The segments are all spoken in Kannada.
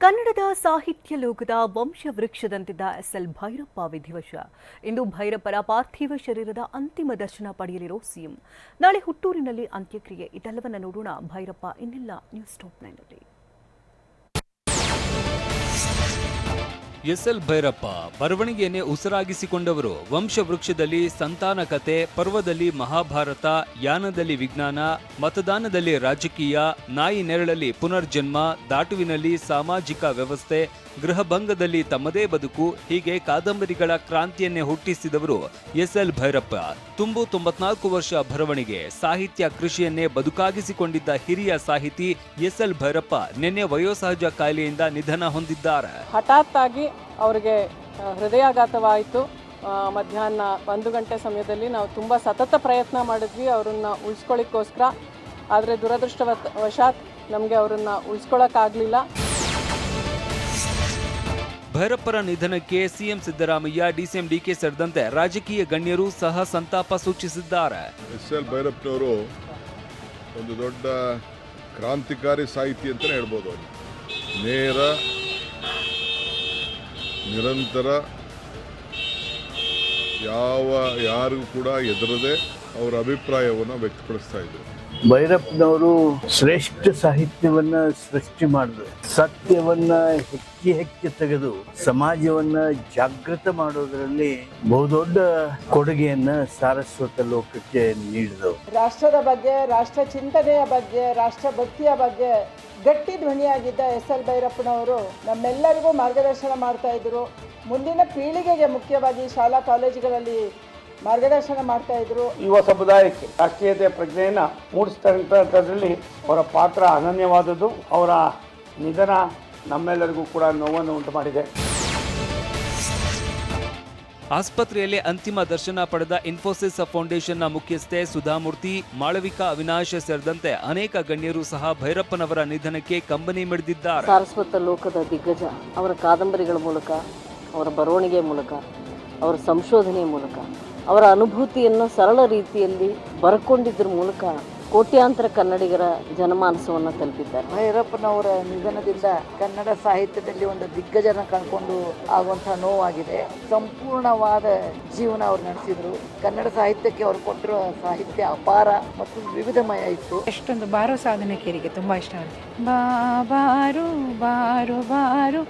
ಕನ್ನಡದ ಸಾಹಿತ್ಯ ಲೋಕದ ವಂಶವೃಕ್ಷದಂತಿದ್ದ ಎಸ್ ಎಲ್ ಭೈರಪ್ಪ ವಿಧಿವಶ. ಇಂದು ಭೈರಪ್ಪರ ಪಾರ್ಥಿವ ಶರೀರದ ಅಂತಿಮ ದರ್ಶನ ಪಡೆಯಲಿರೋ ಸಿಎಂ. ನಾಳೆ ಹುಟ್ಟೂರಿನಲ್ಲಿ ಅಂತ್ಯಕ್ರಿಯೆ. ಇದೆಲ್ಲವನ್ನ ನೋಡೋಣ. ಭೈರಪ್ಪ, ಇನ್ನೆಲ್ಲ. ನ್ಯೂಸ್ ಟಾಪ್ನಲ್ಲಿ ಎಸ್ಎಲ್ ಭೈರಪ್ಪ ಬರವಣಿಗೆಯನ್ನೇ ಉಸಿರಾಗಿಸಿಕೊಂಡವರು. ವಂಶವೃಕ್ಷದಲ್ಲಿ ಸಂತಾನ ಕತೆ ಪರ್ವದಲ್ಲಿ ಮಹಾಭಾರತ, ಯಾನದಲ್ಲಿ ವಿಜ್ಞಾನ, ಮತದಾನದಲ್ಲಿ ರಾಜಕೀಯ, ನಾಯಿ ನೆರಳಲ್ಲಿ ಪುನರ್ಜನ್ಮ, ದಾಟುವಿನಲ್ಲಿ ಸಾಮಾಜಿಕ ವ್ಯವಸ್ಥೆ, ಗೃಹಭಂಗದಲ್ಲಿ ತಮ್ಮದೇ ಬದುಕು, ಹೀಗೆ ಕಾದಂಬರಿಗಳ ಕ್ರಾಂತಿಯನ್ನೇ ಹುಟ್ಟಿಸಿದವರು ಎಸ್ಎಲ್ ಭೈರಪ್ಪ. ತುಂಬು ತೊಂಬತ್ನಾಲ್ಕು ವರ್ಷ ಬರವಣಿಗೆ, ಸಾಹಿತ್ಯ ಕೃಷಿಯನ್ನೇ ಬದುಕಾಗಿಸಿಕೊಂಡಿದ್ದ ಹಿರಿಯ ಸಾಹಿತಿ ಎಸ್ಎಲ್ ಭೈರಪ್ಪ ನಿನ್ನೆ ವಯೋಸಹಜ ಕಾಯಿಲೆಯಿಂದ ನಿಧನ ಹೊಂದಿದ್ದಾರೆ. ಹಠಾತ್ ಆಗಿ ಅವರಿಗೆ ಹೃದಯಾಘಾತವಾಯಿತು. ಮಧ್ಯಾಹ್ನ ಒಂದು ಗಂಟೆ ಸಮಯದಲ್ಲಿ ನಾವು ತುಂಬ ಸತತ ಪ್ರಯತ್ನ ಮಾಡಿದ್ವಿ ಅವರನ್ನ ಉಳಿಸ್ಕೊಳ್ಳಿಕ್ಕೋಸ್ಕರ. ಆದರೆ ದುರದೃಷ್ಟವತ್ ವಶಾತ್ ನಮಗೆ ಅವರನ್ನ ಉಳಿಸ್ಕೊಳ್ಳೋಕ್ಕಾಗಲಿಲ್ಲ ಭೈರಪ್ಪರ ನಿಧನಕ್ಕೆ ಸಿಎಂ ಸಿದ್ದರಾಮಯ್ಯ ಡಿಸಿಎಂ ಡಿಕೆ ಸೇರಿದಂತೆ ರಾಜಕೀಯ ಗಣ್ಯರು ಸಹ ಸಂತಾಪ ಸೂಚಿಸಿದ್ದಾರೆ. ಎಸ್ ಎಲ್ ಭೈರಪ್ಪನವರು ಒಂದು ದೊಡ್ಡ ಕ್ರಾಂತಿಕಾರಿ ಸಾಹಿತಿ ಅಂತಲೇ ಹೇಳ್ಬೋದು ನೇರ ನಿರಂತರ ಯಾವ ಯಾರಿಗೂ ಕೂಡ ಎದುರದೆ ಅವರ ಅಭಿಪ್ರಾಯವನ್ನು ವ್ಯಕ್ತಪಡಿಸ್ತಾ ಇದ್ರು. ಭೈರಪ್ಪನವರು ಶ್ರೇಷ್ಠ ಸಾಹಿತ್ಯವನ್ನ ಸೃಷ್ಟಿ ಮಾಡಿದ್ರು. ಸತ್ಯವನ್ನ ಹೆಕ್ಕಿ ಹೆಕ್ಕಿ ತೆಗೆದು ಸಮಾಜವನ್ನ ಜಾಗೃತ ಮಾಡೋದರಲ್ಲಿ ಬಹುದೊಡ್ಡ ಕೊಡುಗೆಯನ್ನ ಸಾರಸ್ವತ ಲೋಕಕ್ಕೆ ನೀಡಿದವು ರಾಷ್ಟ್ರದ ಬಗ್ಗೆ, ರಾಷ್ಟ್ರ ಚಿಂತನೆಯ ಬಗ್ಗೆ, ರಾಷ್ಟ್ರ ಭಕ್ತಿಯ ಬಗ್ಗೆ ಗಟ್ಟಿ ಧ್ವನಿಯಾಗಿದ್ದ ಎಸ್ ಎಲ್ ಭೈರಪ್ಪನವರು ನಮ್ಮೆಲ್ಲರಿಗೂ ಮಾರ್ಗದರ್ಶನ ಮಾಡ್ತಾ ಇದ್ರು. ಮುಂದಿನ ಪೀಳಿಗೆಗೆ ಮುಖ್ಯವಾಗಿ ಶಾಲಾ ಕಾಲೇಜುಗಳಲ್ಲಿ ಮಾರ್ಗದರ್ಶನ ಮಾಡ್ತಾ ಇದ್ರು. ಯುವ ಸಮುದಾಯಕ್ಕೆ ರಾಷ್ಟ್ರೀಯತೆ ಪ್ರಜ್ಞೆಯನ್ನು ಮೂಡಿಸ್ತಕ್ಕಂಥದ್ರಲ್ಲಿ ಅವರ ಪಾತ್ರ ಅನನ್ಯವಾದದ್ದು. ಅವರ ನಿಧನ ನಮ್ಮೆಲ್ಲರಿಗೂ ಕೂಡ ನೋವನ್ನು ಉಂಟು ಮಾಡಿದೆ ಆಸ್ಪತ್ರೆಯಲ್ಲಿ ಅಂತಿಮ ದರ್ಶನ ಪಡೆದ ಇನ್ಫೋಸಿಸ್ ಫೌಂಡೇಶನ್ನ ಮುಖ್ಯಸ್ಥೆ ಸುಧಾಮೂರ್ತಿ ಮಾಳವಿಕಾ ಅವಿನಾಶ್ ಸೇರಿದಂತೆ ಅನೇಕ ಗಣ್ಯರು ಸಹ ಭೈರಪ್ಪನವರ ನಿಧನಕ್ಕೆ ಕಂಬನಿ ಮಿಡಿದಿದ್ದಾರೆ. ಸಾರಸ್ವತ ಲೋಕದ ದಿಗ್ಗಜ ಅವರ ಕಾದಂಬರಿಗಳ ಮೂಲಕ ಅವರ ಬರವಣಿಗೆ ಮೂಲಕ ಅವರ ಸಂಶೋಧನೆ ಮೂಲಕ. ಅವರ ಅನುಭೂತಿಯನ್ನು ಸರಳ ರೀತಿಯಲ್ಲಿ ಬರ್ಕೊಂಡಿದ್ದರ ಮೂಲಕ ಕೋಟ್ಯಾಂತರ ಕನ್ನಡಿಗರ ಜನಮಾನಸವನ್ನು ತಲುಪಿದ್ದಾರೆ. ಭೈರಪ್ಪನವರ ನಿಧನದಿಂದ ಕನ್ನಡ ಸಾಹಿತ್ಯದಲ್ಲಿ ಒಂದು ದಿಗ್ಗಜನ ಕಳ್ಕೊಂಡು ಆಗುವಂತಹ ನೋವಾಗಿದೆ. ಸಂಪೂರ್ಣವಾದ ಜೀವನ ಅವ್ರು ನಡೆಸಿದ್ರು. ಕನ್ನಡ ಸಾಹಿತ್ಯಕ್ಕೆ ಅವರು ಕೊಟ್ಟಿರೋ ಸಾಹಿತ್ಯ ಅಪಾರ ಮತ್ತು ವಿವಿಧಮಯ ಇತ್ತು. ಎಷ್ಟೊಂದು ಬಾರೋ ಸಾಧನೆ ಕೇರಿಗೆ ತುಂಬಾ ಇಷ್ಟ ಆಗುತ್ತೆ. ಬಾ ಬಾರು ಬಾರು ಬಾರು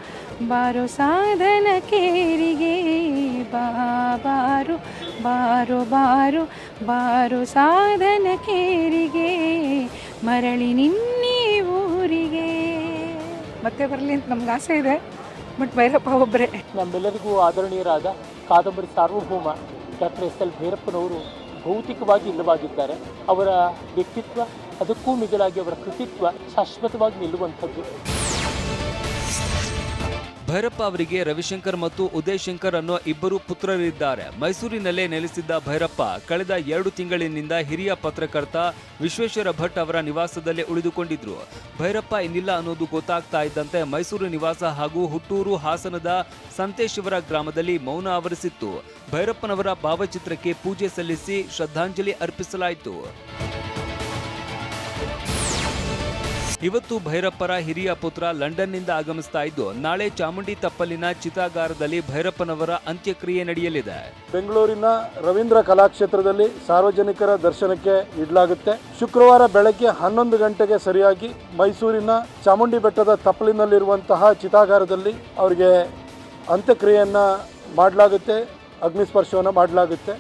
ಬಾರೋ ಸಾಧನ ಕೇರಿಗೆ. ಬಾ ಬಾರು ಬಾರು ಬಾರು ಬಾರು ಸಾಧನ ಕೇರಿಗೆ. ಮರಳಿ ನಿನ್ನೆ ಊರಿಗೆ. ಮತ್ತೆ ಬರಲಿ ಅಂತ ನಮ್ಗೆ ಆಸೆ ಇದೆ. ಬಟ್ ಭೈರಪ್ಪ ಒಬ್ಬರೇ. ನಮ್ಮೆಲ್ಲರಿಗೂ ಆದರಣೀಯರಾದ ಕಾದಂಬರಿ ಸಾರ್ವಭೌಮ ಡಾಕ್ಟರ್ ಎಸ್ ಎಲ್ ಭೈರಪ್ಪನವರು ಭೌತಿಕವಾಗಿ ಇಲ್ಲವಾಗಿದ್ದಾರೆ. ಅವರ ವ್ಯಕ್ತಿತ್ವ, ಅದಕ್ಕೂ ಮಿಗಿಲಾಗಿ ಅವರ ಕೃತಿತ್ವ ಶಾಶ್ವತವಾಗಿ ನಿಲ್ಲುವಂಥದ್ದು. ಭೈರಪ್ಪ ಅವರಿಗೆ ರವಿಶಂಕರ್ ಮತ್ತು ಉದಯ್ ಶಂಕರ್ ಅನ್ನೋ ಇಬ್ಬರು ಪುತ್ರರಿದ್ದಾರೆ. ಮೈಸೂರಿನಲ್ಲೇ ನೆಲೆಸಿದ್ದ ಭೈರಪ್ಪ ಕಳೆದ ಎರಡು ತಿಂಗಳಿನಿಂದ ಹಿರಿಯ ಪತ್ರಕರ್ತ ವಿಶ್ವೇಶ್ವರ ಭಟ್ ಅವರ ನಿವಾಸದಲ್ಲೇ ಉಳಿದುಕೊಂಡಿದ್ರು. ಭೈರಪ್ಪ ಇನ್ನಿಲ್ಲ ಅನ್ನೋದು ಗೊತ್ತಾಗ್ತಾ ಇದ್ದಂತೆ ಮೈಸೂರು ನಿವಾಸ ಹಾಗೂ ಹುಟ್ಟೂರು ಹಾಸನದ ಸಂತೇಶ್ವರ ಗ್ರಾಮದಲ್ಲಿ ಮೌನ ಆವರಿಸಿತ್ತು. ಭೈರಪ್ಪನವರ ಭಾವಚಿತ್ರಕ್ಕೆ ಪೂಜೆ ಸಲ್ಲಿಸಿ ಶ್ರದ್ಧಾಂಜಲಿ ಅರ್ಪಿಸಲಾಯಿತು. ಇವತ್ತು ಭೈರಪ್ಪರ ಹಿರಿಯ ಪುತ್ರ ಲಂಡನ್ನಿಂದ ಆಗಮಿಸ್ತಾ ಇದ್ದು, ನಾಳೆ ಚಾಮುಂಡಿ ತಪ್ಪಲಿನ ಚಿತಾಗಾರದಲ್ಲಿ ಭೈರಪ್ಪನವರ ಅಂತ್ಯಕ್ರಿಯೆ ನಡೆಯಲಿದೆ. ಬೆಂಗಳೂರಿನ ರವೀಂದ್ರ ಕಲಾಕ್ಷೇತ್ರದಲ್ಲಿ ಸಾರ್ವಜನಿಕರ ದರ್ಶನಕ್ಕೆ ಇಡಲಾಗುತ್ತೆ. ಶುಕ್ರವಾರ ಬೆಳಗ್ಗೆ ಹನ್ನೊಂದು ಗಂಟೆಗೆ ಸರಿಯಾಗಿ ಮೈಸೂರಿನ ಚಾಮುಂಡಿ ಬೆಟ್ಟದ ತಪ್ಪಲಿನಲ್ಲಿರುವಂತಹ ಚಿತಾಗಾರದಲ್ಲಿ ಅವರಿಗೆ ಅಂತ್ಯಕ್ರಿಯೆಯನ್ನು ಮಾಡಲಾಗುತ್ತೆ, ಅಗ್ನಿಸ್ಪರ್ಶವನ್ನು ಮಾಡಲಾಗುತ್ತೆ.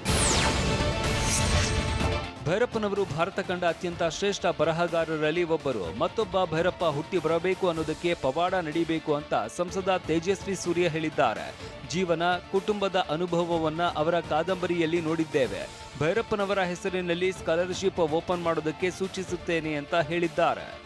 ಭೈರಪ್ಪನವರು ಭಾರತ ಕಂಡ ಅತ್ಯಂತ ಶ್ರೇಷ್ಠ ಬರಹಗಾರರಲ್ಲಿ ಒಬ್ಬರು. ಮತ್ತೊಬ್ಬ ಭೈರಪ್ಪ ಹುಟ್ಟಿ ಬರಬೇಕು ಅನ್ನೋದಕ್ಕೆ ಪವಾಡ ನಡೀಬೇಕು ಅಂತ ಸಂಸದ ತೇಜಸ್ವಿ ಸೂರ್ಯ ಹೇಳಿದ್ದಾರೆ. ಜೀವನ, ಕುಟುಂಬದ ಅನುಭವವನ್ನ ಅವರ ಕಾದಂಬರಿಯಲ್ಲಿ ನೋಡಿದ್ದೇವೆ. ಭೈರಪ್ಪನವರ ಹೆಸರಿನಲ್ಲಿ ಸ್ಕಾಲರ್ಶಿಪ್ ಓಪನ್ ಮಾಡೋದಕ್ಕೆ ಸೂಚಿಸುತ್ತೇನೆ ಅಂತ ಹೇಳಿದ್ದಾರೆ.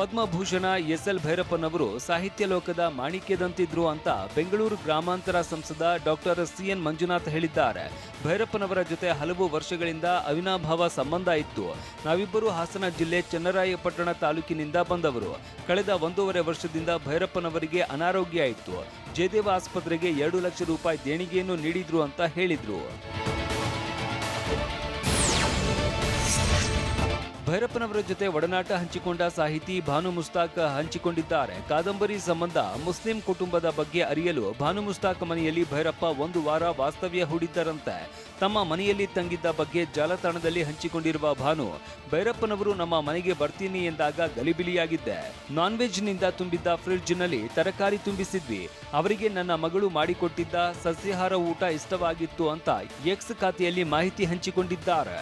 ಪದ್ಮಭೂಷಣ ಎಸ್ ಎಲ್ ಭೈರಪ್ಪನವರು ಸಾಹಿತ್ಯ ಲೋಕದ ಮಾಣಿಕ್ಯದಂತಿದ್ರು ಅಂತ ಬೆಂಗಳೂರು ಗ್ರಾಮಾಂತರ ಸಂಸದ ಡಾಕ್ಟರ್ ಸಿಎನ್ ಮಂಜುನಾಥ್ ಹೇಳಿದ್ದಾರೆ. ಭೈರಪ್ಪನವರ ಜೊತೆ ಹಲವು ವರ್ಷಗಳಿಂದ ಅವಿನಾಭಾವ ಸಂಬಂಧ ಇತ್ತು. ನಾವಿಬ್ಬರು ಹಾಸನ ಜಿಲ್ಲೆ ಚನ್ನರಾಯಪಟ್ಟಣ ತಾಲೂಕಿನಿಂದ ಬಂದವರು. ಕಳೆದ ಒಂದೂವರೆ ವರ್ಷದಿಂದ ಭೈರಪ್ಪನವರಿಗೆ ಅನಾರೋಗ್ಯ ಇತ್ತು. ಜಯದೇವ ಆಸ್ಪತ್ರೆಗೆ ಎರಡು ಲಕ್ಷ ರೂಪಾಯಿ ದೇಣಿಗೆಯನ್ನು ನೀಡಿದ್ರು ಅಂತ ಹೇಳಿದ್ರು. ಭೈರಪ್ಪನವರ ಜೊತೆ ಒಡನಾಟ ಹಂಚಿಕೊಂಡ ಸಾಹಿತಿ ಭಾನು ಮುಸ್ತಾಕ್ ಹಂಚಿಕೊಂಡಿದ್ದಾರೆ. ಕಾದಂಬರಿ ಸಂಬಂಧ ಮುಸ್ಲಿಂ ಕುಟುಂಬದ ಬಗ್ಗೆ ಅರಿಯಲು ಭಾನು ಮುಸ್ತಾಕ್ ಮನೆಯಲ್ಲಿ ಭೈರಪ್ಪ ಒಂದು ವಾರ ವಾಸ್ತವ್ಯ ಹೂಡಿದ್ದರಂತೆ. ತಮ್ಮ ಮನೆಯಲ್ಲಿ ತಂಗಿದ್ದ ಬಗ್ಗೆ ಜಾಲತಾಣದಲ್ಲಿ ಹಂಚಿಕೊಂಡಿರುವ ಭಾನು, ಭೈರಪ್ಪನವರು ನಮ್ಮ ಮನೆಗೆ ಬರ್ತೀನಿ ಎಂದಾಗ ಗಲಿಬಿಲಿಯಾಗಿದ್ದೆ. ನಾನ್ ವೆಜ್ನಿಂದ ತುಂಬಿದ್ದ ಫ್ರಿಡ್ಜ್ನಲ್ಲಿ ತರಕಾರಿ ತುಂಬಿಸಿದ್ವಿ. ಅವರಿಗೆ ನನ್ನ ಮಗಳು ಮಾಡಿಕೊಟ್ಟಿದ್ದ ಸಸ್ಯಾಹಾರ ಊಟ ಇಷ್ಟವಾಗಿತ್ತು ಅಂತ ಎಕ್ಸ್ ಖಾತೆಯಲ್ಲಿ ಮಾಹಿತಿ ಹಂಚಿಕೊಂಡಿದ್ದಾರೆ.